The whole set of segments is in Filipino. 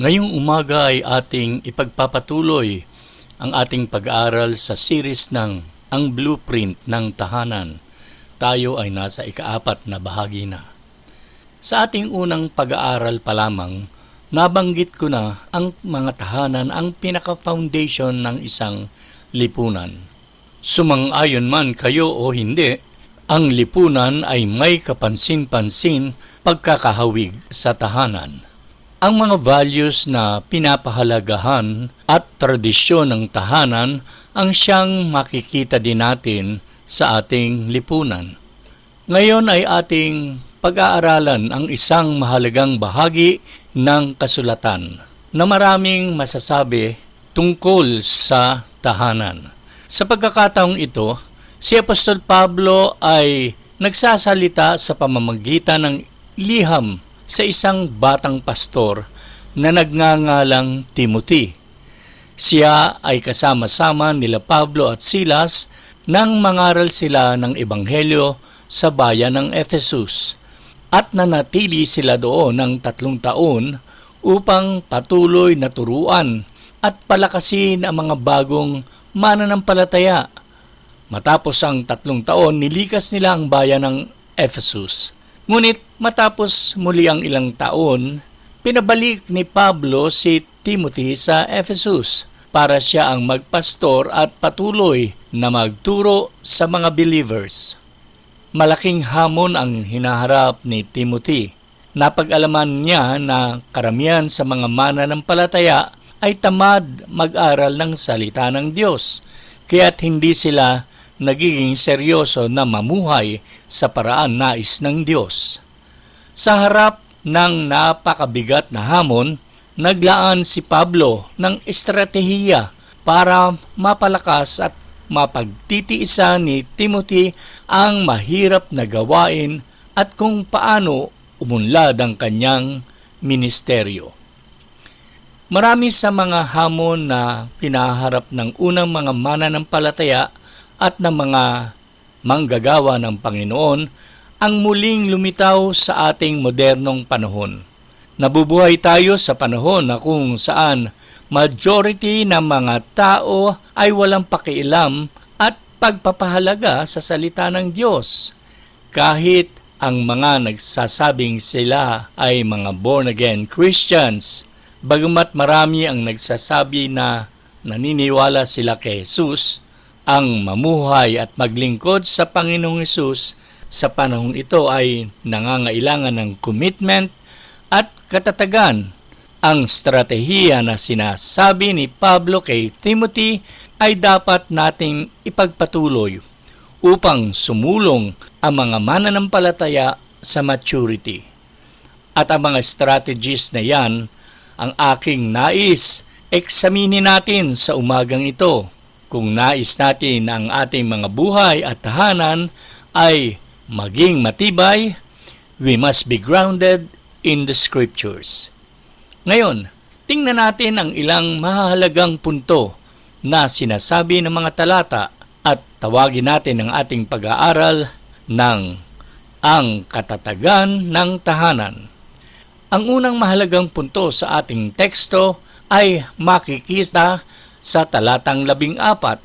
Ngayong umaga ay ating ipagpapatuloy ang ating pag-aaral sa series ng Ang Blueprint ng Tahanan. Tayo ay nasa ikaapat na bahagi na. Sa ating unang pag-aaral pa lamang, nabanggit ko na ang mga tahanan ang pinaka-foundation ng isang lipunan. Sumang-ayon man kayo o hindi, ang lipunan ay may kapansin-pansin pagkakahawig sa tahanan. Ang mga values na pinapahalagahan at tradisyon ng tahanan ang siyang makikita din natin sa ating lipunan. Ngayon ay ating pag-aaralan ang isang mahalagang bahagi ng kasulatan na maraming masasabi tungkol sa tahanan. Sa pagkakataong ito, si Apostol Pablo ay nagsasalita sa pamamagitan ng liham sa isang batang pastor na nagngangalang Timothy. Siya ay kasama-sama nila Pablo at Silas nang mangaral sila ng Ebanghelyo sa bayan ng Ephesus at nanatili sila doon ng tatlong taon upang patuloy na turuan at palakasin ang mga bagong mananampalataya. Matapos ang tatlong taon, nilikas nila ang bayan ng Ephesus. Ngunit matapos muli ang ilang taon, pinabalik ni Pablo si Timothy sa Ephesus para siya ang magpastor at patuloy na magturo sa mga believers. Malaking hamon ang hinaharap ni Timothy. Napag-alaman niya na karamihan sa mga mananampalataya ay tamad mag-aral ng salita ng Diyos, kaya't hindi sila nagiging seryoso na mamuhay sa paraan nais ng Diyos. Sa harap ng napakabigat na hamon, naglaan si Pablo ng estratehiya para mapalakas at mapagtitiisa ni Timothy ang mahirap na gawain at kung paano umunlad ang kanyang ministeryo. Marami sa mga hamon na pinaharap ng unang mga mananampalataya at ng mga manggagawa ng Panginoon ang muling lumitaw sa ating modernong panahon. Nabubuhay tayo sa panahon na kung saan majority ng mga tao ay walang pakialam at pagpapahalaga sa salita ng Diyos. Kahit ang mga nagsasabing sila ay mga born-again Christians, bagamat marami ang nagsasabi na naniniwala sila kay Jesus, ang mamuhay at maglingkod sa Panginoong Hesus sa panahong ito ay nangangailangan ng commitment at katatagan. Ang stratehiya na sinasabi ni Pablo kay Timothy ay dapat nating ipagpatuloy upang sumulong ang mga mananampalataya sa maturity. At ang mga strategies na yan, ang aking nais, eksaminin natin sa umagang ito kung nais natin ang ating mga buhay at tahanan ay maging matibay, we must be grounded in the scriptures. Ngayon, tingnan natin ang ilang mahalagang punto na sinasabi ng mga talata at tawagin natin ang ating pag-aaral ng ang katatagan ng tahanan. Ang unang mahalagang punto sa ating teksto ay makikita sa talatang labing apat,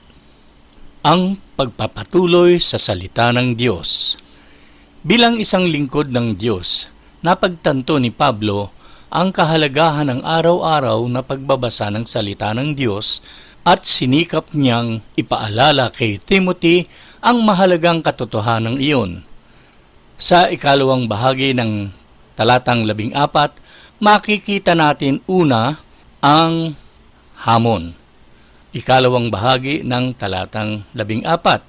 ang pagpapatuloy sa salita ng Diyos. Bilang isang lingkod ng Diyos, napagtanto ni Pablo ang kahalagahan ng araw-araw na pagbabasa ng salita ng Diyos at sinikap niyang ipaalala kay Timothy ang mahalagang katotohanan iyon. Sa ikalawang bahagi ng talatang labing apat, makikita natin una ang hamon ikalawang bahagi ng talatang labing apat.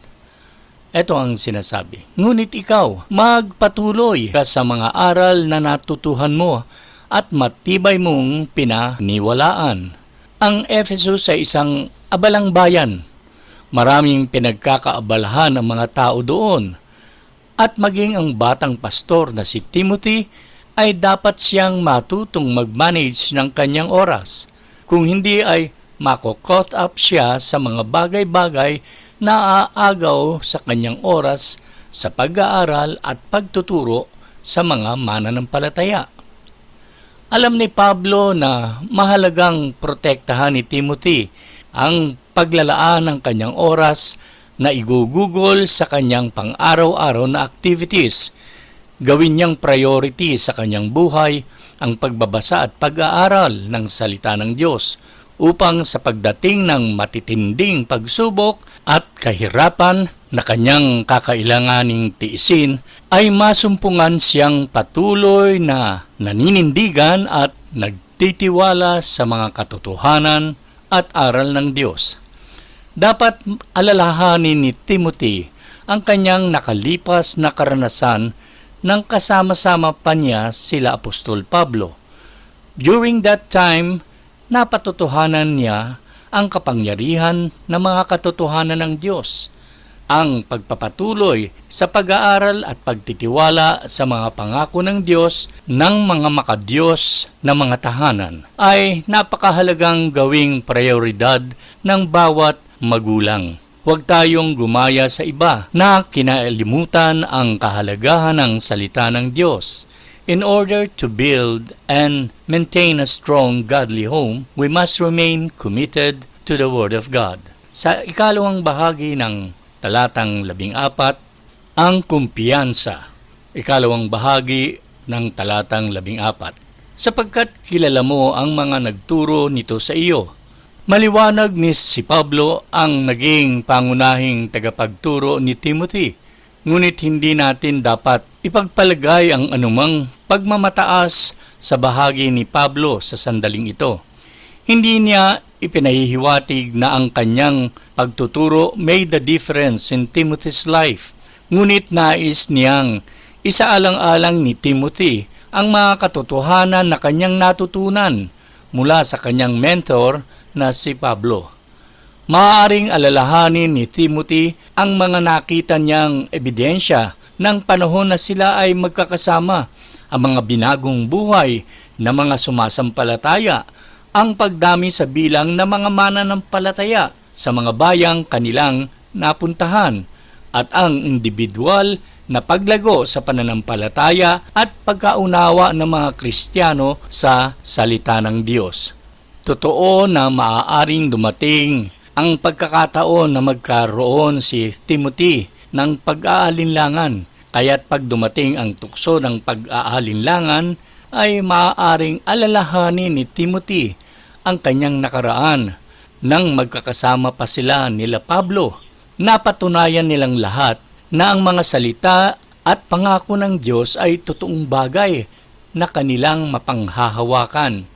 Ito ang sinasabi. Ngunit ikaw, magpatuloy ka sa mga aral na natutuhan mo at matibay mong pinaniwalaan. Ang Ephesus ay isang abalang bayan. Maraming pinagkakaabalahan ng mga tao doon. At maging ang batang pastor na si Timothy ay dapat siyang matutong mag-manage ng kanyang oras. Kung hindi ay mako-caught up siya sa mga bagay-bagay na aagaw sa kanyang oras sa pag-aaral at pagtuturo sa mga mananampalataya. Alam ni Pablo na mahalagang protektahan ni Timothy ang paglalaan ng kanyang oras na igugugol sa kanyang pang-araw-araw na activities. Gawin niyang priority sa kanyang buhay ang pagbabasa at pag-aaral ng salita ng Diyos upang sa pagdating ng matitinding pagsubok at kahirapan na kanyang kakailanganing tiisin ay masumpungan siyang patuloy na naninindigan at nagtitiwala sa mga katotohanan at aral ng Diyos. Dapat alalahanin ni Timothy ang kanyang nakalipas na karanasan ng kasama-sama pa niya sila Apostol Pablo. During that time, napatutuhanan niya ang kapangyarihan ng mga katotohanan ng Diyos, ang pagpapatuloy sa pag-aaral at pagtitiwala sa mga pangako ng Diyos ng mga makadiyos na mga tahanan ay napakahalagang gawing prioridad ng bawat magulang. Huwag tayong gumaya sa iba na kinalimutan ang kahalagahan ng salita ng Diyos. In order to build and maintain a strong godly home, we must remain committed to the Word of God. Sa ikalawang bahagi ng talatang labing apat, ang kumpiyansa. Ikalawang bahagi ng talatang labing apat. Sapagkat kilala mo ang mga nagturo nito sa iyo. Maliwanag ni si Pablo ang naging pangunahing tagapagturo ni Timothy. Ngunit hindi natin dapat ipagpalagay ang anumang pagmamataas sa bahagi ni Pablo sa sandaling ito. Hindi niya ipinahihiwatig na ang kanyang pagtuturo made the difference in Timothy's life. Ngunit nais niyang isaalang-alang ni Timothy ang mga katotohanan na kanyang natutunan mula sa kanyang mentor na si Pablo. Maaaring alalahanin ni Timothy ang mga nakita niyang ebidensya ng panahon na sila ay magkakasama, ang mga binagong buhay na mga sumasampalataya, ang pagdami sa bilang ng mga mananampalataya sa mga bayang kanilang napuntahan, at ang individual na paglago sa pananampalataya at pagkaunawa ng mga Kristiyano sa salita ng Diyos. Totoo na maaaring dumating ang pagkakataon na magkaroon si Timothy ng pag-aalinlangan. Kaya't pag dumating ang tukso ng pag-aalinlangan, ay maaaring alalahanin ni Timothy ang kanyang nakaraan nang magkakasama pa sila nila Pablo. Napatunayan nilang lahat na ang mga salita at pangako ng Diyos ay totoong bagay na kanilang mapanghahawakan.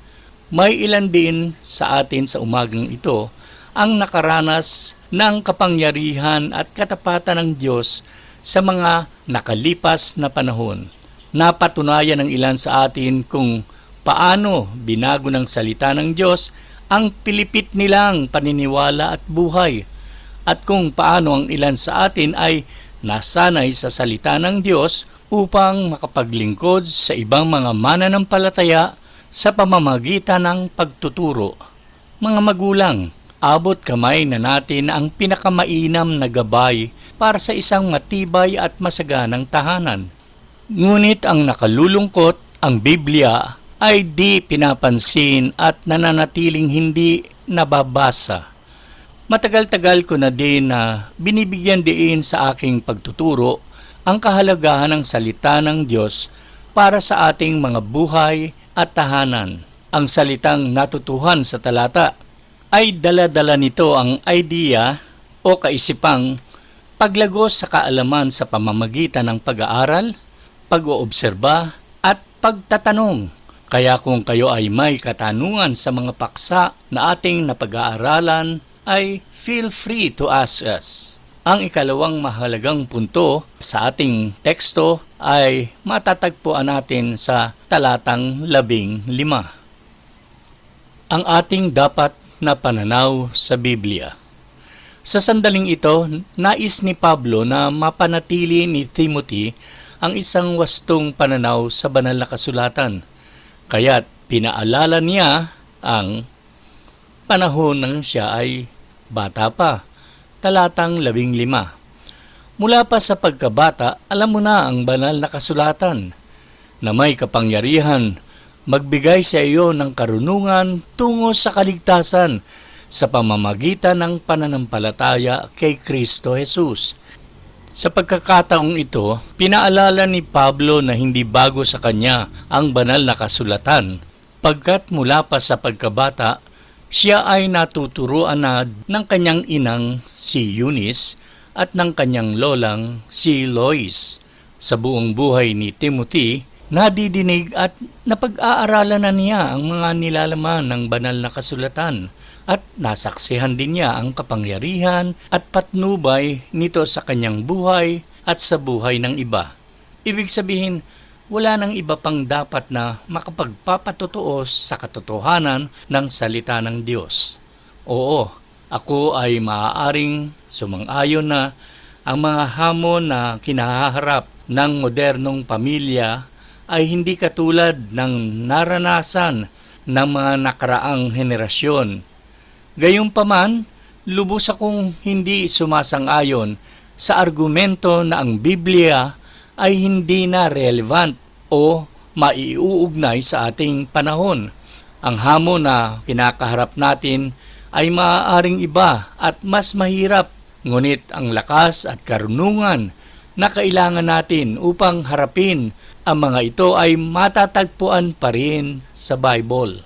May ilan din sa atin sa umagang ito ang nakaranas ng kapangyarihan at katapatan ng Diyos sa mga nakalipas na panahon. Napatunayan ng ilan sa atin kung paano binago ng salita ng Diyos ang pilipit nilang paniniwala at buhay at kung paano ang ilan sa atin ay nasanay sa salita ng Diyos upang makapaglingkod sa ibang mga mananampalataya sa pamamagitan ng pagtuturo. Mga magulang, abot kamay na natin ang pinakamainam na gabay para sa isang matibay at masaganang tahanan. Ngunit ang nakalulungkot, ang Biblia ay di pinapansin at nananatiling hindi nababasa. Matagal-tagal ko na din na binibigyan diin sa aking pagtuturo ang kahalagahan ng salita ng Diyos para sa ating mga buhay at tahanan. Ang salitang natutuhan sa talata ay dala-dala nito ang idea o kaisipang paglagos sa kaalaman sa pamamagitan ng pag-aaral, pag-oobserba at pagtatanong. Kaya kung kayo ay may katanungan sa mga paksa na ating napag-aaralan, ay feel free to ask us. Ang ikalawang mahalagang punto sa ating teksto ay matatagpuan natin sa talatang labing lima. Ang ating dapat na pananaw sa Biblia. Sa sandaling ito, nais ni Pablo na mapanatili ni Timothy ang isang wastong pananaw sa banal na kasulatan. Kaya't pinaalala niya ang panahon nang siya ay bata pa. Talatang labing lima. Mula pa sa pagkabata, alam mo na ang banal na kasulatan na may kapangyarihan magbigay sa iyo ng karunungan tungo sa kaligtasan sa pamamagitan ng pananampalataya kay Kristo Jesus. Sa pagkakataong ito, pinaalala ni Pablo na hindi bago sa kanya ang banal na kasulatan, pagkat mula pa sa pagkabata, siya ay natuturuan na ng kanyang inang si Eunice at ng kanyang lolang si Lois. Sa buong buhay ni Timothy, nadidinig at napag-aaralan na niya ang mga nilalaman ng banal na kasulatan at nasaksihan din niya ang kapangyarihan at patnubay nito sa kanyang buhay at sa buhay ng iba. Ibig sabihin, wala nang iba pang dapat na makapagpapatotoo sa katotohanan ng salita ng Diyos. Oo, ako ay maaaring sumang-ayon na ang mga hamon na kinaharap ng modernong pamilya ay hindi katulad ng naranasan ng mga nakaraang henerasyon. Gayunpaman, lubos akong hindi sumasang-ayon sa argumento na ang Biblia ay hindi na relevant o maiuugnay sa ating panahon. Ang hamon na kinakaharap natin ay maaaring iba at mas mahirap, ngunit ang lakas at karunungan na kailangan natin upang harapin ang mga ito ay matatagpuan pa rin sa Bible.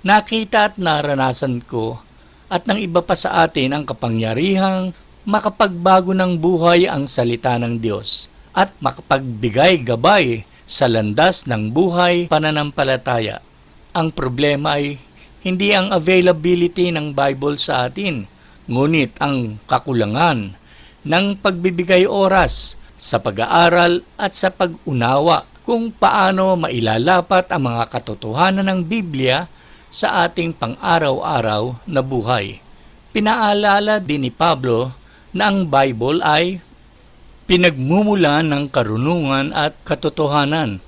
Nakita at naranasan ko at ng iba pa sa atin ang kapangyarihang makapagbago ng buhay ang salita ng Diyos at makapagbigay gabay sa landas ng buhay pananampalataya. Ang problema ay hindi ang availability ng Bible sa atin, ngunit ang kakulangan ng pagbibigay oras sa pag-aaral at sa pag-unawa kung paano mailalapat ang mga katotohanan ng Biblia sa ating pang-araw-araw na buhay. Pinaalala din ni Pablo na ang Bible ay pinagmumulan ng karunungan at katotohanan.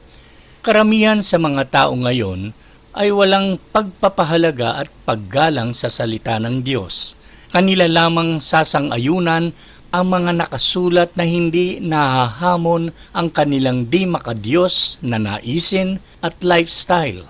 Karamihan sa mga tao ngayon ay walang pagpapahalaga at paggalang sa salita ng Diyos. Kanila lamang sasang-ayunan ang mga nakasulat na hindi nahahamon ang kanilang di makadiyos na naisin at lifestyle.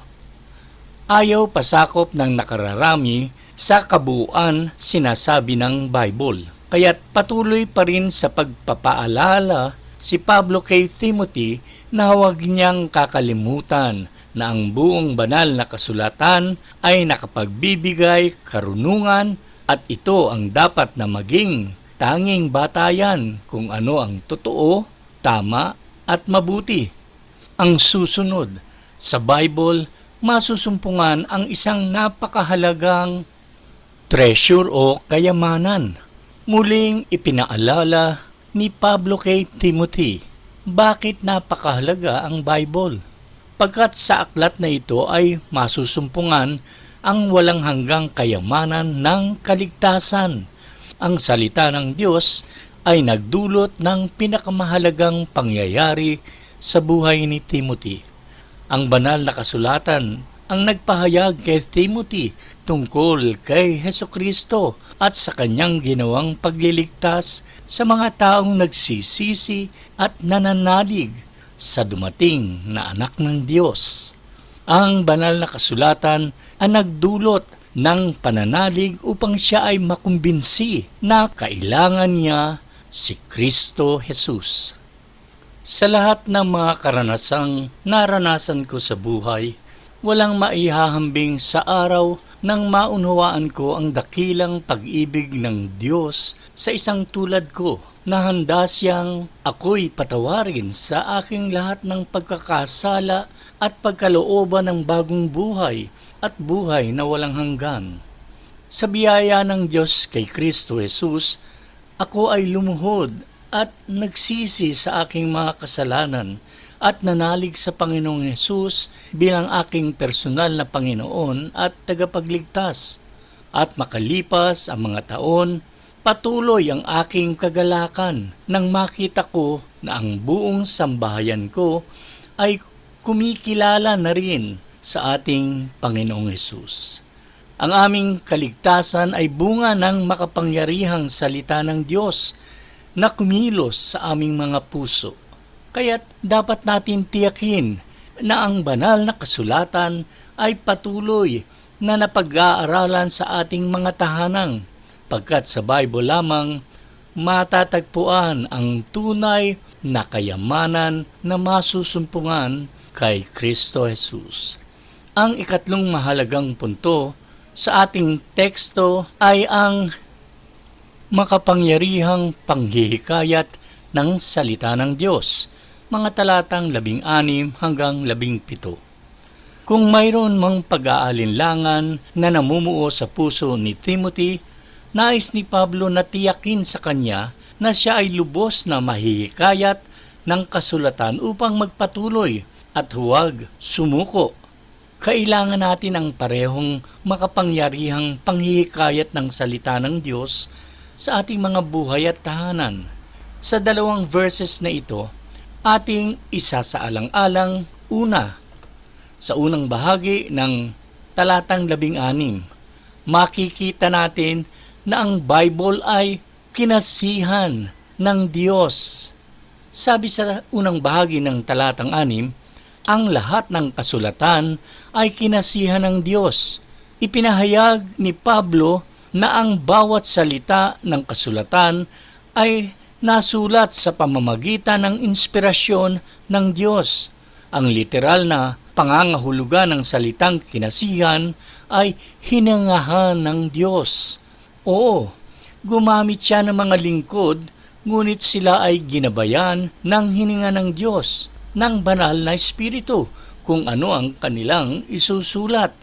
Ayaw pasakop ng nakararami sa kabuuan sinasabi ng Bible. Kaya't patuloy pa rin sa pagpapaalala si Pablo kay Timothy na huwag niyang kakalimutan na ang buong banal na kasulatan ay nakapagbibigay karunungan at ito ang dapat na maging tanging batayan kung ano ang totoo, tama at mabuti. Ang susunod, sa Bible, masusumpungan ang isang napakahalagang treasure o kayamanan. Muling ipinaalala ni Pablo kay Timothy, bakit napakahalaga ang Bible? Pagkat sa aklat na ito ay masusumpungan ang walang hanggang kayamanan ng kaligtasan. Ang salita ng Diyos ay nagdulot ng pinakamahalagang pangyayari sa buhay ni Timothy. Ang banal na kasulatan ang nagpahayag kay Timothy tungkol kay Heso Kristo at sa kanyang ginawang pagliligtas sa mga taong nagsisisi at nananalig sa dumating na anak ng Diyos. Ang banal na kasulatan ang nagdulot ng pananalig upang siya ay makumbinsi na kailangan niya si Kristo Jesus. Sa lahat ng mga karanasang naranasan ko sa buhay, walang maihahambing sa araw nang maunawaan ko ang dakilang pag-ibig ng Diyos sa isang tulad ko na handa siyang ako'y patawarin sa aking lahat ng pagkakasala at pagkalooban ng bagong buhay at buhay na walang hanggan. Sa biyaya ng Diyos kay Kristo Jesus, ako ay lumuhod at nagsisi sa aking mga kasalanan at nanalig sa Panginoong Yesus bilang aking personal na Panginoon at tagapagligtas. At makalipas ang mga taon, patuloy ang aking kagalakan nang makita ko na ang buong sambahayan ko ay kumikilala na rin sa ating Panginoong Yesus. Ang aming kaligtasan ay bunga ng makapangyarihang salita ng Diyos na kumilos sa aming mga puso Kaya't dapat natin tiyakin na ang banal na kasulatan ay patuloy na napag-aaralan sa ating mga tahanang pagkat sa Bible lamang matatagpuan ang tunay na kayamanan na masusumpungan kay Kristo Jesus. Ang ikatlong mahalagang punto sa ating teksto ay ang makapangyarihang panghihikayat ng salita ng Diyos, mga talatang labing anim hanggang labing pito. Kung mayroon mang pag-aalinlangan na namumuo sa puso ni Timothy, nais ni Pablo na tiyakin sa kanya na siya ay lubos na mahihikayat ng kasulatan upang magpatuloy at huwag sumuko. Kailangan natin ang parehong makapangyarihang panghihikayat ng salita ng Diyos sa ating mga buhay at tahanan. Sa dalawang verses na ito, ating isa sa alang-alang una. Sa unang bahagi ng talatang labing anim, makikita natin na ang Bible ay kinasihan ng Diyos. Sabi sa unang bahagi ng talatang anim, ang lahat ng kasulatan ay kinasihan ng Diyos. Ipinahayag ni Pablo na ang bawat salita ng kasulatan ay nasulat sa pamamagitan ng inspirasyon ng Diyos. Ang literal na pangangahulugan ng salitang kinasihan ay hinangahan ng Diyos. Oo, gumamit siya ng mga lingkod, ngunit sila ay ginabayan ng hininga ng Diyos, ng banal na Espiritu, kung ano ang kanilang isusulat.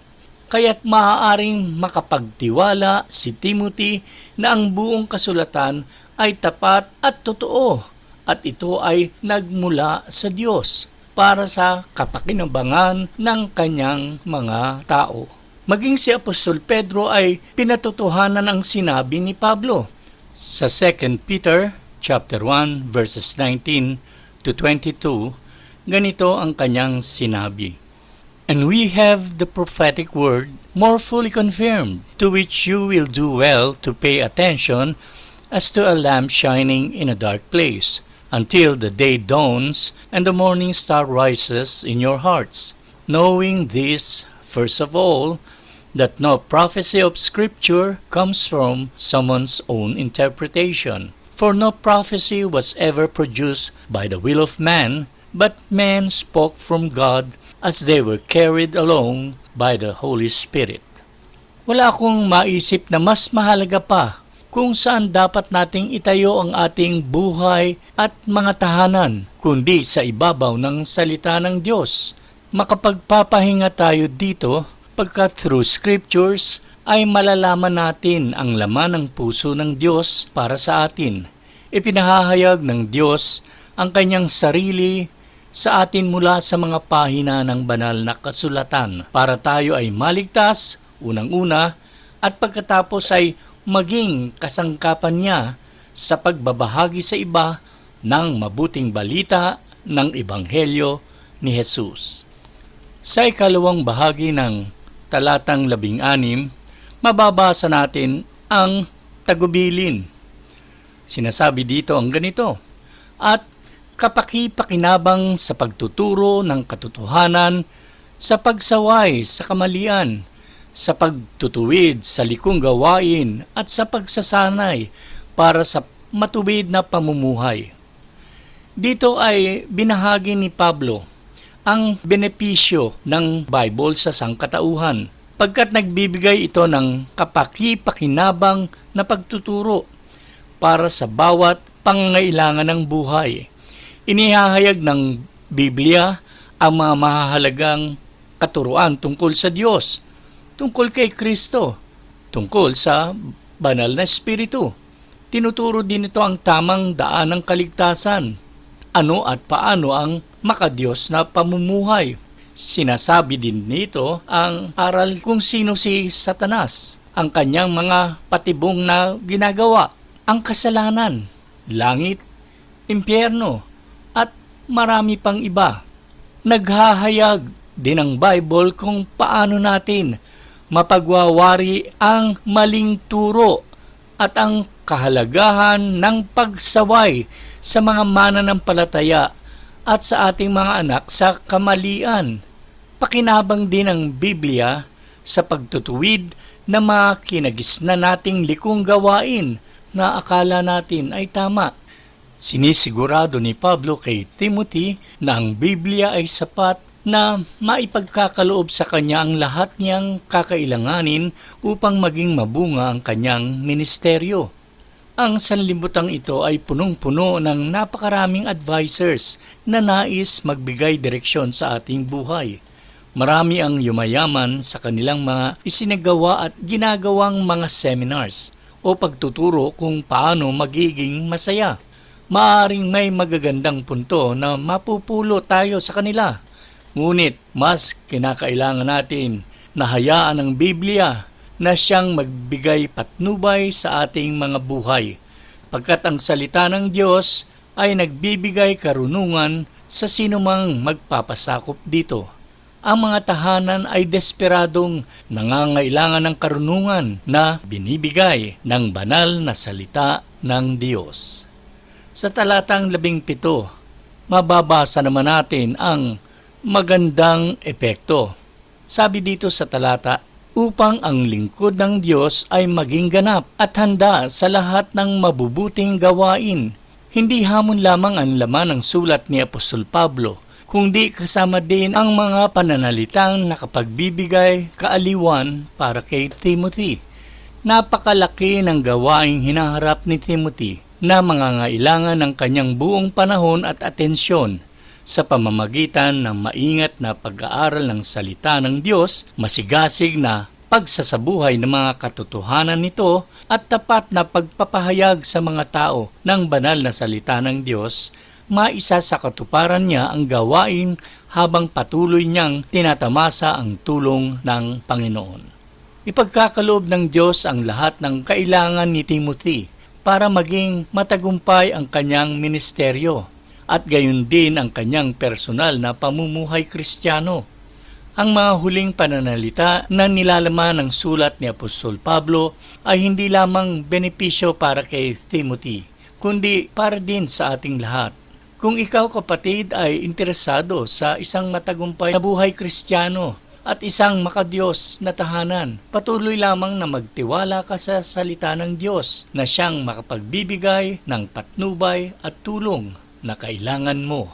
Kaya't maaaring makapagtiwala si Timothy na ang buong kasulatan ay tapat at totoo at ito ay nagmula sa Diyos para sa kapakinabangan ng kanyang mga tao. Maging si Apostol Pedro ay pinatotohanan ang sinabi ni Pablo. Sa 2 Peter chapter 1 verses 19 to 22, ganito ang kanyang sinabi. And we have the prophetic word more fully confirmed, to which you will do well to pay attention as to a lamp shining in a dark place, until the day dawns and the morning star rises in your hearts, knowing this, first of all, that no prophecy of Scripture comes from someone's own interpretation. For no prophecy was ever produced by the will of man, but men spoke from God as they were carried along by the Holy Spirit. Wala akong maisip na mas mahalaga pa kung saan dapat nating itayo ang ating buhay at mga tahanan, kundi sa ibabaw ng salita ng Diyos. Makapagpapahinga tayo dito pagkat through scriptures ay malalaman natin ang laman ng puso ng Diyos para sa atin. Ipinahahayag ng Diyos ang kanyang sarili sa atin mula sa mga pahina ng banal na kasulatan para tayo ay maligtas, unang-una, at pagkatapos ay maging kasangkapan niya sa pagbabahagi sa iba ng mabuting balita ng Ebanghelyo ni Jesus. Sa ikalawang bahagi ng talatang labing anim, mababasa natin ang tagubilin. Sinasabi dito ang ganito, At kapakipakinabang sa pagtuturo ng katotohanan, sa pagsaway sa kamalian, sa pagtutuwid sa likong gawain at sa pagsasanay para sa matuwid na pamumuhay. Dito ay binahagi ni Pablo ang benepisyo ng Bible sa sangkatauhan pagkat nagbibigay ito ng kapakipakinabang na pagtuturo para sa bawat pangangailangan ng buhay. Inihahayag ng Biblia ang mga mahalagang katuruan tungkol sa Diyos, tungkol kay Kristo, tungkol sa banal na Espiritu. Tinuturo din ito ang tamang daan ng kaligtasan, ano at paano ang makadiyos na pamumuhay. Sinasabi din nito ang aral kung sino si Satanas, ang kanyang mga patibong na ginagawa, ang kasalanan, langit, impyerno, marami pang iba. Naghahayag din ang Bible kung paano natin mapagwawari ang maling turo at ang kahalagahan ng pagsaway sa mga mananampalataya at sa ating mga anak sa kamalian. Pakinabang din ang Biblia sa pagtutuwid na mga kinagisna nating likong gawain na akala natin ay tama. Sinisigurado ni Pablo kay Timothy na ang Biblia ay sapat na maipagkakaloob sa kanya ang lahat niyang kakailanganin upang maging mabunga ang kanyang ministeryo. Ang sanlibutan ito ay punong-puno ng napakaraming advisors na nais magbigay direksyon sa ating buhay. Marami ang yumayaman sa kanilang mga isinagawa at ginagawang mga seminars o pagtuturo kung paano magiging masaya. Maaring may magagandang punto na mapupulo tayo sa kanila. Ngunit mas kinakailangan natin na hayaan ang Biblia na siyang magbigay patnubay sa ating mga buhay. Pagkat ang salita ng Diyos ay nagbibigay karunungan sa sinumang magpapasakop dito. Ang mga tahanan ay desperadong nangangailangan ng karunungan na binibigay ng banal na salita ng Diyos. Sa talatang labing pito, mababasa naman natin ang magandang epekto. Sabi dito sa talata, upang ang lingkod ng Diyos ay maging ganap at handa sa lahat ng mabubuting gawain. Hindi hamon lamang ang laman ng sulat ni Apostol Pablo, kundi kasama din ang mga pananalitang nakapagbibigay kaaliwan para kay Timothy. Napakalaki ng gawaing hinaharap ni Timothy na mangangailangan ng kanyang buong panahon at atensyon sa pamamagitan ng maingat na pag-aaral ng salita ng Diyos, masigasig na pagsasabuhay ng mga katotohanan nito at tapat na pagpapahayag sa mga tao ng banal na salita ng Diyos, maisa sa katuparan niya ang gawain habang patuloy niyang tinatamasa ang tulong ng Panginoon. Ipagkakaloob ng Diyos ang lahat ng kailangan ni Timothy para maging matagumpay ang kanyang ministeryo at gayon din ang kanyang personal na pamumuhay kristyano. Ang mga huling pananalita na nilalaman ng sulat ni Apostol Pablo ay hindi lamang benepisyo para kay Timothy, kundi para din sa ating lahat. Kung ikaw kapatid ay interesado sa isang matagumpay na buhay kristyano at isang makadiyos na tahanan, patuloy lamang na magtiwala ka sa salita ng Diyos na siyang makapagbibigay ng patnubay at tulong na kailangan mo.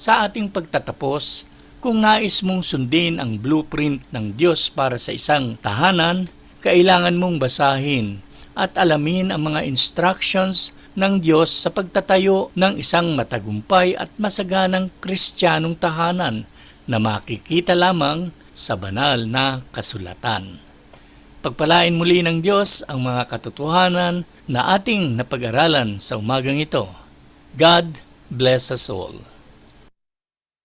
Sa ating pagtatapos, kung nais mong sundin ang blueprint ng Diyos para sa isang tahanan, kailangan mong basahin at alamin ang mga instructions ng Diyos sa pagtatayo ng isang matagumpay at masaganang kristyanong tahanan na makikita lamang sa banal na kasulatan. Pagpalain muli ng Diyos ang mga katotohanan na ating napag-aralan sa umagang ito. God bless us all.